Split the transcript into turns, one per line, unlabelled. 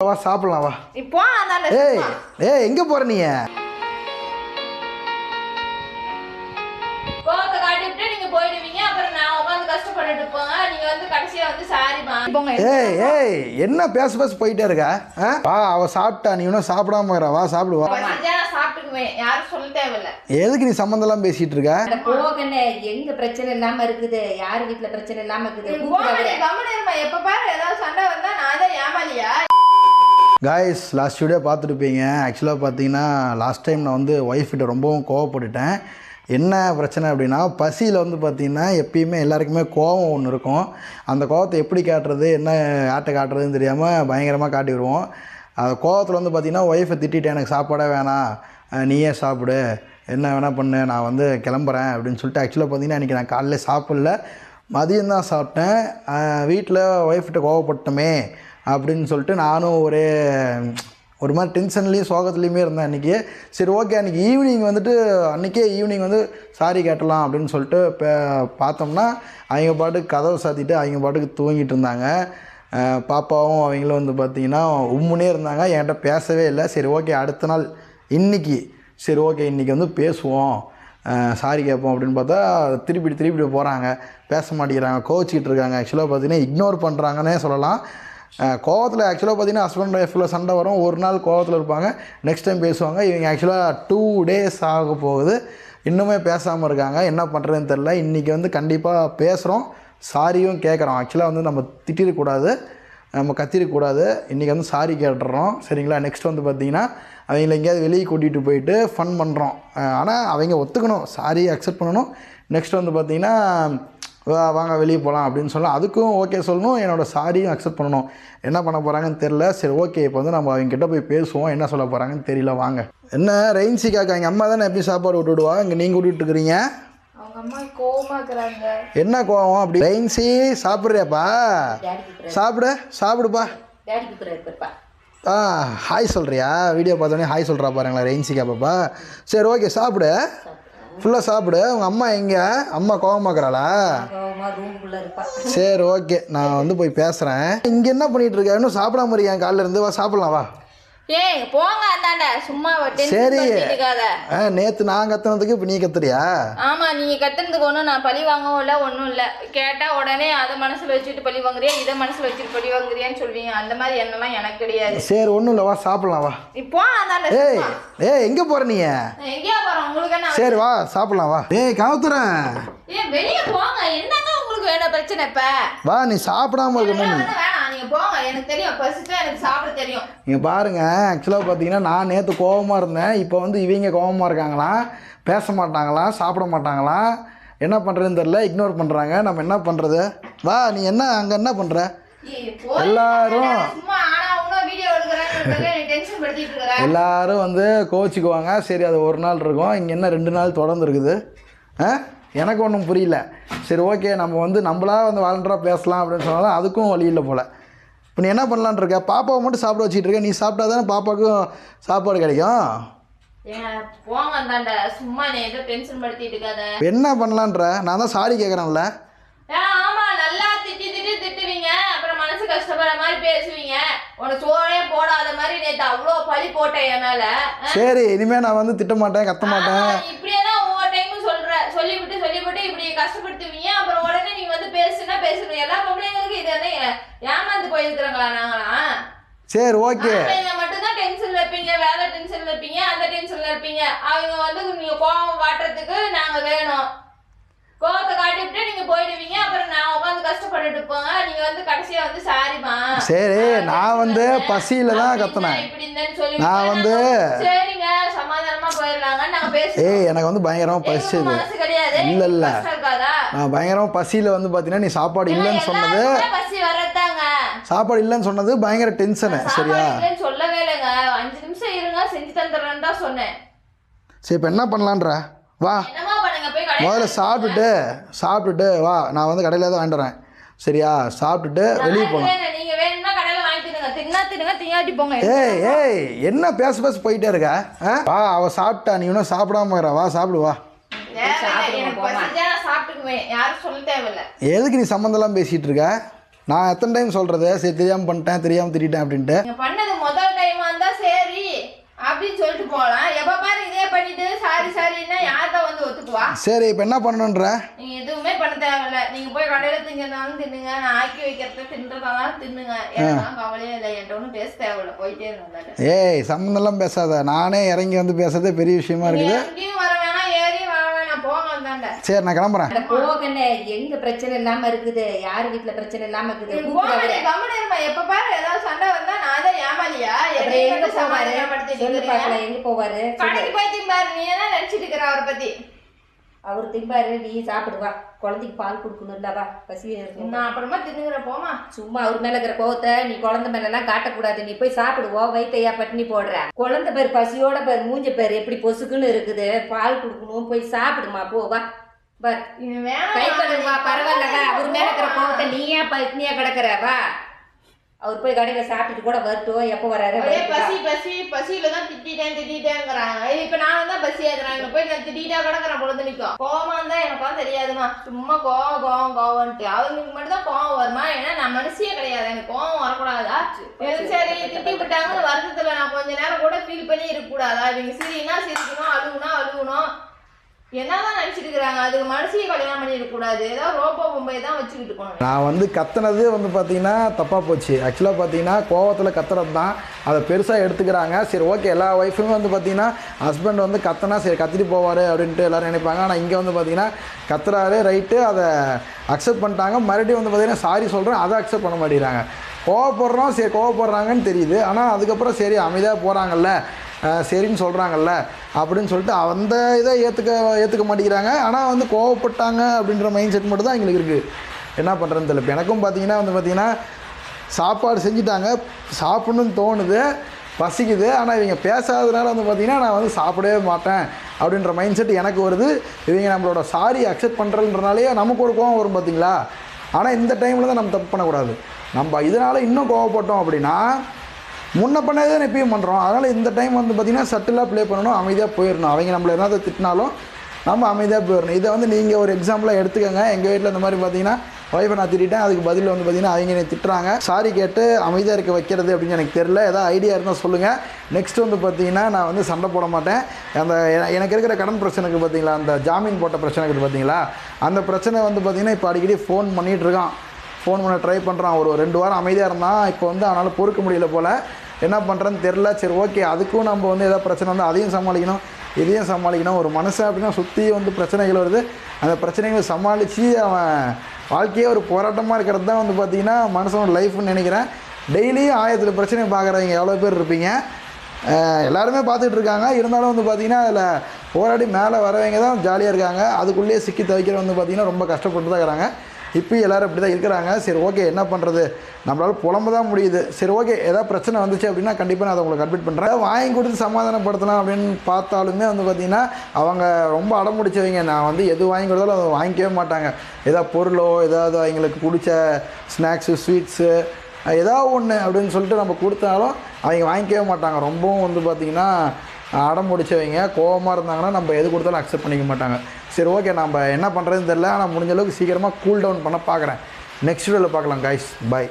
வா சாப்பிடலாம் வா.
இப்போ
ஏய் ஏய் எங்க போற நீ?
கோவத்தை காட்டிவிட்டு நீங்க போயிடுவீங்க. அப்புறம் நான் உட்காந்து கஷ்டப்பட்டுட்டு இருப்போங்க நீங்க வந்து கடைசியா வந்து சாரிமா போங்க
ஏய் ஏய் என்ன பேச பேச போயிட்டே இருக்க? வா அவ சாப்பிட்டா நீ இன்னும் சாப்பிடாம இருக்கிற வா சாப்பிடு வா.
பசிச்சா நான் சாப்பிட்டுக்குவேன். யாரும் சொல்ல தேவையில்ல.
எதுக்கு நீ சம்மந்தம்லாம் பேசிட்டு இருக்க?
எங்க பிரச்சனை இல்லாம இருக்குது? யார் வீட்ல பிரச்சனை இல்லாம இருக்குது? கூப்பிடாத.
கம்மன் இருமா. எப்ப பாரு ஏதாவது சண்டை வந்தா நான் தான் ஏமாலியா
காய்ஸ் லாஸ்ட் வீடியோ பார்த்துருப்பீங்க. ஆக்சுவலாக பார்த்தீங்கன்னா லாஸ்ட் டைம் நான் வந்து ஒய்ஃப்கிட்ட ரொம்பவும் கோவப்பட்டுட்டேன். என்ன பிரச்சனை அப்படின்னா பசியில் வந்து பார்த்திங்கன்னா எப்பயுமே எல்லாருக்குமே கோவம் ஒன்று இருக்கும். அந்த கோவத்தை எப்படி காட்டுறது என்ன ஆட்டை காட்டுறதுன்னு தெரியாமல் பயங்கரமாக காட்டிடுவோம் அந்த கோவத்தில் வந்து பார்த்திங்கன்னா ஒய்ஃபை திட்டிட்டு எனக்கு சாப்பாடே வேணாம். நீயே சாப்பிடு. என்ன வேணால் பண்ணு. நான் வந்து கிளம்புறேன். அப்படின்னு சொல்லிட்டு ஆக்சுவலாக பார்த்தீங்கன்னா இன்றைக்கி நான் காலையில் சாப்பிடல. மதியம் தான் சாப்பிட்டேன். வீட்டில் ஒய்ஃப்கிட்ட கோவப்பட்டோமே அப்படின்னு சொல்லிட்டு நானும் ஒரே ஒரு மாதிரி டென்ஷன்லேயும் சோகத்துலேயுமே இருந்தேன் அன்றைக்கி சரி ஓகே அன்றைக்கி ஈவினிங் வந்துட்டு அன்றைக்கே ஈவினிங் வந்து சாரி கேட்டலாம் அப்படின்னு சொல்லிட்டு பே- பார்த்தோம்னா அவங்க பாட்டுக்கு கதவை சாத்திட்டு அவங்க பாட்டுக்கு தூங்கிட்டு இருந்தாங்க. பாப்பாவும் அவங்களும் வந்து பார்த்திங்கன்னா உம்முனே இருந்தாங்க. என்கிட்ட பேசவே இல்லை. சரி ஓகே அடுத்த நாள் இன்னைக்கு சரி ஓகே இன்றைக்கி வந்து பேசுவோம். சாரி கேட்போம் அப்படின்னு பார்த்தா திருப்பி திருப்பி போகிறாங்க பேச மாட்டேங்கிறாங்க. கோச்சிக்கிட்டு இருக்காங்க. ஆக்சுவலாக பார்த்தீங்கன்னா இக்னோர் பண்ணுறாங்கன்னே சொல்லலாம். கோவத்தில் ஆக்சுவலாக பார்த்தீங்கன்னா ஹஸ்பண்ட் ஒய்ஃபில் சண்டை வரும். ஒரு நாள் கோவத்தில் இருப்பாங்க. நெக்ஸ்ட் டைம் பேசுவாங்க. இவங்க ஆக்சுவலாக டூ டேஸ் ஆக போகுது. இன்னுமே பேசாமல் இருக்காங்க. என்ன பண்ணுறதுன்னு தெரில இன்றைக்கி வந்து கண்டிப்பாக பேசுகிறோம் சாரியும் கேட்குறோம் ஆக்சுவலாக வந்து நம்ம திட்டிடக்கூடாது நம்ம கத்திடக்கூடாது இன்றைக்கி வந்து சாரி கேட்டுறோம் சரிங்களா? நெக்ஸ்ட் வந்து பார்த்தீங்கன்னா அவங்கள எங்கேயாவது வெளியே கூட்டிகிட்டு போயிட்டு ஃபன் பண்ணுறோம் ஆனால் அவங்க ஒத்துக்கணும். சாரி அக்செப்ட் பண்ணணும். நெக்ஸ்ட் வந்து பார்த்திங்கன்னா வாங்க வெளியே போகலாம் அப்படின்னு சொல்லலாம் அதுக்கும் ஓகே சொல்லணும். என்னோடய சாரியும் அக்செப்ட் பண்ணணும். என்ன பண்ண போகிறாங்கன்னு தெரில சரி ஓகே இப்போ வந்து நம்ம அவங்க கிட்ட போய் பேசுவோம். என்ன சொல்ல போகிறாங்கன்னு தெரியல. வாங்க. என்ன ரெயின்சி காக்கா எங்கள் அம்மா தானே எப்படி சாப்பாடு விட்டு விடுவா இங்கே நீங்கள் விட்டுட்டு இருக்கிறாங்க? என்ன கோவம்? அப்படி ரெயின்சி சாப்பிட்றியாப்பா? சாப்பிடு சாப்பிடுப்பா. ஆ ஹாய் சொல்கிறியா வீடியோ பார்த்தோன்னே ஹாய் சொல்கிறா பாருங்களா ரெயின்சிக்கா பாப்பா சரி ஓகே சாப்பிடு. ஃபுல்லாக சாப்பிடு. உங்கள் அம்மா எங்கே? அம்மா கோவமாக்குறாளா சரி ஓகே நான் வந்து போய் பேசுகிறேன் இங்கே என்ன பண்ணிகிட்டு இருக்க? இன்னும் சாப்பிடாம இருக்கேன் காலைல இருந்து வா சாப்பிடலாம் வா.
ஏய் போங்க அந்தாண்ட. சும்மா
சரி. ஆ நேற்று நான் கத்துனதுக்கு இப்போ நீ கத்துறியா?
ஆமா நீங்க கத்துனதுக்கு ஒன்றும் நான் பழி வாங்கவும் இல்லை ஒன்றும் இல்லை. கேட்டா உடனே அதை மனசுல வச்சுட்டு பழி வாங்குறியா இதை மனசுல வச்சுட்டு பழி வாங்குறியான்னு சொல்வீங்க. அந்த மாதிரி எண்ணெல்லாம் எனக்கு கிடையாது.
சரி ஒன்றும் இல்லை வா சாப்பிடலாம் வா.
இப்போ அந்தாண்ட
ஏய் ஏய் எங்கே போகிற நீ?
எங்கேயா போறோம் உங்களுக்கு என்ன
சரி வா சாப்பிடலாம் வா. ஏய் கவுத்துறேன்.
ஏன் வெளியே போங்க. என்னங்க உங்களுக்கு வேணும் பிரச்சனை இப்ப?
வா நீ சாப்பிடாம இருக்கணும்
அதெல்லாம் வந்து வேணாம் நீங்க போங்க எனக்கு தெரியும் பசிச்சா எனக்கு சாப்பிட தெரியும்.
நீங்கள் பாருங்கள் ஆக்சுவலாக பார்த்தீங்கன்னா நான் நேற்று கோவமாக இருந்தேன். இப்போ வந்து இவங்க கோவமாக இருக்காங்களாம் பேச மாட்டாங்களாம் சாப்பிட மாட்டாங்களாம் என்ன பண்ணுறதுன்னு தெரில இக்னோர் பண்ணுறாங்க நம்ம என்ன பண்ணுறது வா நீ என்ன அங்கே என்ன பண்ணுற எல்லாரும் எல்லாரும் வந்து கோச்சிக்குவாங்க சரி அது ஒரு நாள் இருக்கும். இங்கே என்ன ரெண்டு நாள் தொடர்ந்து இருக்குது? ஆ? எனக்கு ஒன்றும் புரியல. சரி ஓகே நம்ம வந்து நம்மளா வந்து வாலண்டராக பேசலாம் அப்படின்னு சொன்னாலும் அதுக்கும் வழி இல்லை போல். இப்போ நீ என்ன பண்ணலான்னு இருக்க? பாப்பாவை மட்டும் சாப்பிட வச்சுட்டு இருக்க. நீ சாப்பிட்டா தானே பாப்பாவுக்கும் சாப்பாடு கிடைக்கும். என்ன பண்ணலான்ற? நான் தான் சாரி கேட்குறேன்ல
ஏ, ஆமா நல்லா திட்டி திட்டி திட்டுவீங்க. அப்புறம் மனசு கஷ்டப்படுற மாதிரி பேசுவீங்க. உனக்கு சோறே போடாத மாதிரி நேத்து அவ்வளோ பழி போட்டேன் என் மேல. ஆ?
சரி இனிமேல் நான் வந்து திட்ட மாட்டேன் கத்த மாட்டேன்
இப்படியே சொல்லிவிட்டு சொல்லிவிட்டு இப்படி கஷ்டப்படுத்துவீங்க. அப்புறம் உடனே நீங்க வந்து பேசுனா பேசுறீங்க எல்லா பொம்பளைங்களுக்கும் இது என்ன ஏமாந்து போயிருக்கிறோங்களா நாங்களாம்?
சரி ஓகே.
மட்டும்தான் டென்ஷன்ல இருப்பீங்க. வேலை டென்ஷன்ல இருப்பீங்க. அந்த டென்ஷன்ல இருப்பீங்க. அவங்க வந்து நீங்க கோவம் காட்டுறதுக்கு நாங்க வேணும். கோவத்தை காட்டிவிட்டு நீங்க போயிடுவீங்க. அப்புறம் நான் கஷ்டப்பட்டுட்டு இருப்போங்க நீங்க வந்து கடைசியா வந்து சாரிமா
சரி நான் வந்து பசியில தான் கத்துனேன். நான் வந்து-
சரிங்க சமாதானமா போயிடலாங்க நாங்க பேசுவோம்
ஏய் எனக்கு வந்து
எங்களுக்கு
பசிச்சுது இல்ல, இல்ல. நான் பயங்கரமாக பசியில் வந்து பார்த்தீங்கன்னா நீ சாப்பாடு இல்லைன்னு சொன்னது
பசி வரதாங்க
சாப்பாடு இல்லைன்னு சொன்னது பயங்கர டென்ஷனு சரியா?
சொல்லவே இல்லைங்க. அஞ்சு நிமிஷம் இருங்க செஞ்சு தந்துடுறேன்னு தான் சொன்னேன்.
சரி இப்போ என்ன பண்ணலான்ற? வா
என்னமா பண்ணுங்க போய் கடையில
முதல்ல சாப்பிட்டுட்டு சாப்பிட்டுட்டு வா நான் வந்து கடையில் தான் வாங்கிட்டு வரேன். சரியா? சாப்பிட்டுட்டு வெளியே போகலாம்
போங்க.
ஏய் ஏய் என்ன பேச பேச போயிட்டே இருக்க? ஆ? வா அவ சாப்பிட்டா நீ இன்னும் சாப்பிடாம இருக்கிற. வா சாப்பிடு வா. எதுக்கு நீ சம்மந்தம்லாம் பேசிகிட்டு இருக்க? நான் எத்தனை டைம் சொல்கிறது சரி தெரியாமல் பண்ணிட்டேன் தெரியாமல் திட்டேன் அப்படின்ட்டு.
அப்படின்னு சொல்லிட்டு போகலாம் எப்ப பாரு இதே பண்ணிட்டு சாரி சாரின்னா யார்தான் வந்து ஒத்துக்குவா?
சரி இப்போ என்ன பண்ணணுன்ற?
நீங்க எதுவுமே பண்ண தேவையில்ல. நீங்க போய் கடையில திங்கிறதாலும் தின்னுங்க. நான் ஆக்கி வைக்கிறத தின்றதாலும் தின்னுங்க. எனக்கு கவலையே இல்லை. என்கிட்ட ஒன்றும் பேச தேவையில்ல. போயிட்டே இருங்க
ஏய் சம்மந்தம்லாம் பேசாத. நானே இறங்கி வந்து பேசுறதே பெரிய விஷயமா இருக்குது.
எங்கேயும் வர வேணாம். ஏறி வர வேணாம் போங்க அந்தாண்ட
சரி நான் கிளம்புறேன்.
போகண்ணே. எங்க பிரச்சனை இல்லாம இருக்குது? யார் வீட்டுல பிரச்சனை இல்லாம இருக்குது.
கம்மனு இருமா. எப்ப பாரு ஏதாவது சண்டை வந்தா நான் தான் ஏமாலியா
அப்புறம்
என்னைய
எங்க
மட்டும்
போவாரு. சொல்லு. பாக்கல எங்க போவாரு.
கடைக்கு போய் திம்பாரு. நீ என்ன நினைச்சிட்டு இருக்கிற அவரை பத்தி?
அவர் திம்பாரு நீ சாப்பிடுவா குழந்தைக்கு பால் கொடுக்கணும்ல வா. பசி
நான் அப்புறமா தின்னுங்கிற போமா
சும்மா அவர் மேல இருக்கிற கோவத்தை நீ குழந்தை மேல எல்லாம் காட்டக்கூடாது. நீ போய் சாப்பிடுவோம் வயித்தையா பட்டினி போடுற. குழந்தை பேர் பசியோட பேர் மூஞ்ச பேர் எப்படி பொசுக்குன்னு இருக்குது. பால் கொடுக்கணும் போய் சாப்பிடுமா போ வா. பார்.
இவன் வேணாம்.
கை கழுவு வா பரவாயில்ல வா அவர் மேல இருக்கிற கோவத்தை நீ ஏன் கிடக்குற வா. அவர் போய் கடையில சாப்பிட்டுட்டு கூட வரட்டும் எப்போ வராரு வரட்டும்.
பசி பசி பசியில தான் திட்டிட்டேன் திட்டிட்டேங்கிறாங்க. இப்ப நான் தான் பசி ஏத்துறாங்க போய் நான் திட்டிட்டா கிடக்குறேன் பொழுது நிற்கும் கோவமா இருந்தா எனக்கும் தெரியாதுமா. சும்மா கோவம் கோவம் கோவம்ட்டு அவங்களுக்கு மட்டும் தான் கோவம் வருமா? ஏன்னா நான் மனுஷியே கிடையாது. எனக்கு கோவம் வரக்கூடாதா. எனக்கு சரி திட்டி விட்டாங்க வருத்தத்துல நான் கொஞ்ச நேரம் கூட ஃபீல் பண்ணி இருக்க கூடாதா இவங்க சிரினா சிரிக்கணும் அழுகுனா அழுகணும் என்னதான் இருக்கிறாங்க அதுக்கு மனுஷியை கல்யாணம் பண்ணி கூடாது. ரோபோ பொம்பை தான் வச்சுக்கிட்டு இருக்கணும்
நான் வந்து கத்துனது வந்து பார்த்தீங்கன்னா தப்பாக போச்சு. ஆக்சுவலாக பார்த்தீங்கன்னா கோவத்தில் கத்துறது தான். அதை பெருசாக எடுத்துக்கிறாங்க. சரி ஓகே எல்லா ஒய்ஃபுமே வந்து பார்த்தீங்கன்னா ஹஸ்பண்ட் வந்து கத்தனா சரி கத்திட்டு போவார் அப்படின்ட்டு எல்லாரும் நினைப்பாங்க. ஆனால் இங்கே வந்து பார்த்தீங்கன்னா கத்துறாரு ரைட்டு அதை அக்செப்ட் பண்ணிட்டாங்க. மறுபடியும் வந்து பார்த்தீங்கன்னா சாரி சொல்கிறேன் அதை அக்செப்ட் பண்ண மாட்டேங்கிறாங்க. கோவப்படுறோம். சரி கோவப்படுறாங்கன்னு தெரியுது. ஆனால் அதுக்கப்புறம் சரி அமைதியாக போகிறாங்கல்ல சரின்னு சொல்கிறாங்கல்ல அப்படின்னு சொல்லிட்டு அந்த இதை ஏற்றுக்க ஏற்றுக்க மாட்டேங்கிறாங்க. ஆனால் வந்து கோவப்பட்டாங்க அப்படின்ற மைண்ட் செட் மட்டும் தான் எங்களுக்கு இருக்குது என்ன பண்ணுறதுன்னு தெரியல. இப்போ எனக்கும் பார்த்தீங்கன்னா வந்து பார்த்தீங்கன்னா சாப்பாடு செஞ்சுட்டாங்க. சாப்பிட்ணுன்னு தோணுது. பசிக்குது. ஆனால் இவங்க பேசாததுனால வந்து பார்த்திங்கன்னா நான் வந்து சாப்பிடவே மாட்டேன் அப்படின்ற மைண்ட் செட் எனக்கு வருது. இவங்க நம்மளோட சாரி அக்செப்ட் பண்ணுறதுனாலேயே நமக்கு ஒரு கோவம் வரும் பார்த்தீங்களா ஆனால் இந்த டைமில் தான் நம்ம தப்பு பண்ணக்கூடாது. நம்ம இதனால் இன்னும் கோவப்பட்டோம் அப்படின்னா முன்ன பண்ணதே தான் எப்பயும் பண்ணுறோம் அதனால் இந்த டைம் வந்து பார்த்திங்கன்னா சட்டிலாக ப்ளே பண்ணணும் அமைதியாக போயிடணும். அவங்க நம்மளை என்னதை திட்டினாலும் நம்ம அமைதியாக போயிடணும். இதை வந்து நீங்கள் ஒரு எக்ஸாம்பிளாக எடுத்துக்கோங்க. எங்கள் வீட்டில் இந்த மாதிரி பார்த்தீங்கன்னா ஒய்ஃபை நான் திட்டேன் அதுக்கு பதில் வந்து பார்த்தீங்கன்னா அவங்க என்னை திட்டுறாங்க. சாரி கேட்டு அமைதியாக இருக்க வைக்கிறது அப்படின்னு எனக்கு தெரில ஏதாவது ஐடியா இருந்தால் சொல்லுங்கள் நெக்ஸ்ட் வந்து பார்த்தீங்கன்னா நான் வந்து சண்டை போட மாட்டேன். அந்த எனக்கு இருக்கிற கடன் பிரச்சனைக்கு பார்த்தீங்களா அந்த ஜாமீன் போட்ட பிரச்சனைக்கு பார்த்தீங்களா அந்த பிரச்சனை வந்து பார்த்தீங்கன்னா இப்போ அடிக்கடி ஃபோன் பண்ணிகிட்டு இருக்கான். ஃபோன் பண்ண ட்ரை பண்ணுறான் ஒரு ரெண்டு வாரம் அமைதியாக இருந்தான் இப்போ வந்து அவனால் பொறுக்க முடியல போல். என்ன பண்ணுறேன்னு தெரில சரி ஓகே அதுக்கும் நம்ம வந்து ஏதாவது பிரச்சனை வந்து அதையும் சமாளிக்கணும். இதையும் சமாளிக்கணும். ஒரு மனுஷன் அப்படின்னா சுற்றி வந்து பிரச்சனைகள் வருது. அந்த பிரச்சனைகளை சமாளித்து அவன் வாழ்க்கையே ஒரு போராட்டமாக இருக்கிறது தான் வந்து பார்த்திங்கன்னா மனுஷனோட லைஃப்னு நினைக்கிறேன். டெய்லியும் ஆயிரத்தில் பிரச்சனை பார்க்குறவங்க எவ்வளோ பேர் இருப்பீங்க? எல்லாருமே பார்த்துட்டு இருக்காங்க. இருந்தாலும் வந்து பார்த்திங்கன்னா அதில் போராடி மேலே வரவங்க தான் ஜாலியாக இருக்காங்க. அதுக்குள்ளேயே சிக்கி தவிக்கிற வந்து பார்த்திங்கன்னா ரொம்ப கஷ்டப்பட்டு தான் இருக்கிறாங்க. இப்போ எல்லோரும் இப்படி தான் இருக்கிறாங்க. சரி ஓகே என்ன பண்ணுறது நம்மளால் புலம்ப தான் முடியுது. சரி ஓகே ஏதாவது பிரச்சனை வந்துச்சு அப்படின்னா கண்டிப்பாக நான் அதை உங்களுக்கு அட்மிட் பண்ணுறேன் வாங்கி கொடுத்து சமாதானப்படுத்தலாம் அப்படின்னு பார்த்தாலுமே வந்து பார்த்திங்கன்னா அவங்க ரொம்ப அடம்பிடிச்சவங்க. நான் வந்து எது வாங்கி கொடுத்தாலும் அதை வாங்கிக்கவே மாட்டாங்க. ஏதாவது பொருளோ ஏதாவது அவங்களுக்கு பிடிச்ச ஸ்நாக்ஸு ஸ்வீட்ஸு ஏதாவது ஒன்று அப்படின்னு சொல்லிட்டு நம்ம கொடுத்தாலும் அவங்க வாங்கிக்கவே மாட்டாங்க. ரொம்பவும் வந்து பார்த்திங்கன்னா அடம் முடிச்சவங்க கோவமாக இருந்தாங்கன்னா நம்ம எது கொடுத்தாலும் அக்செப்ட் பண்ணிக்க மாட்டாங்க. சரி ஓகே நம்ம என்ன பண்ணுறதுன்னு தெரில ஆனால் முடிஞ்ச அளவுக்கு சீக்கிரமாக கூல் டவுன் பண்ண பார்க்குறேன் நெக்ஸ்ட் வீடியோவில் பார்க்கலாம் கைஸ் பை